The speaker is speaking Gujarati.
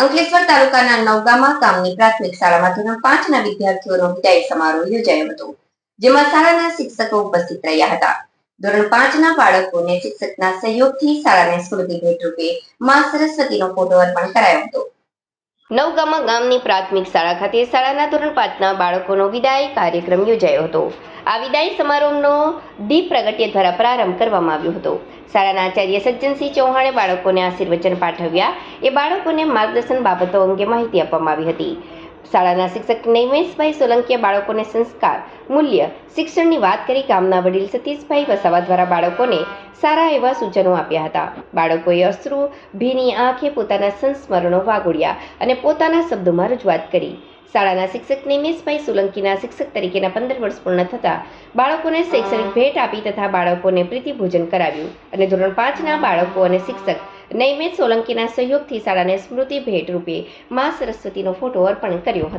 અંકલેશ્વર તાલુકાના નવગામા ગામની પ્રાથમિક શાળામાં ધોરણ પાંચના વિદ્યાર્થીઓનો વિદાય સમારોહ યોજાયો હતો, જેમાં શાળાના શિક્ષકો ઉપસ્થિત રહ્યા હતા. ધોરણ પાંચના બાળકોને શિક્ષકના સહયોગથી શાળાને સ્મૃતિ ભેટ રૂપે માં સરસ્વતીનો ફોટો અર્પણ કરાયો હતો. નવગામા ગામની પ્રાથમિક શાળા ખાતે શાળાના ધોરણ પાંચના બાળકોનો વિદાય કાર્યક્રમ યોજાયો હતો. આ વિદાય સમારોહનો દીપ પ્રગટ્ય દ્વારા પ્રારંભ કરવામાં આવ્યો હતો. શાળાના આચાર્ય સજ્જનસિંહ ચૌહાણે બાળકોને આશીર્વચન પાઠવ્યા. એ બાળકોને માર્ગદર્શન બાબતો અંગે માહિતી આપવામાં આવી હતી. શાળાના શિક્ષક નૈમેશભાઈ સોલંકીએ બાળકોને સંસ્કાર, મૂલ્ય, શિક્ષણની વાત કરી ગામના વડીલ સતીશભાઈ વસાવા દ્વારા બાળકોને સારા એવા સૂચનો આપ્યા હતા. બાળકોએ અશ્રુ, ભીની આંખે પોતાના સંસ્મરણો વાગોળ્યા અને પોતાના શબ્દોમાં રજૂઆત કરી. શાળાના શિક્ષક નિમેશભાઈ સોલંકીના શિક્ષક તરીકેના પંદર વર્ષ પૂર્ણ થતા બાળકોને શૈક્ષણિક ભેટ આપી તથા બાળકોને પ્રીતિભોજન કરાવ્યું અને ધોરણ પાંચના બાળકો અને શિક્ષક નૈમેશ સોલંકીના સહયોગથી શાળાને સ્મૃતિ ભેટ રૂપે મા સરસ્વતીનો ફોટો અર્પણ કર્યો હતો.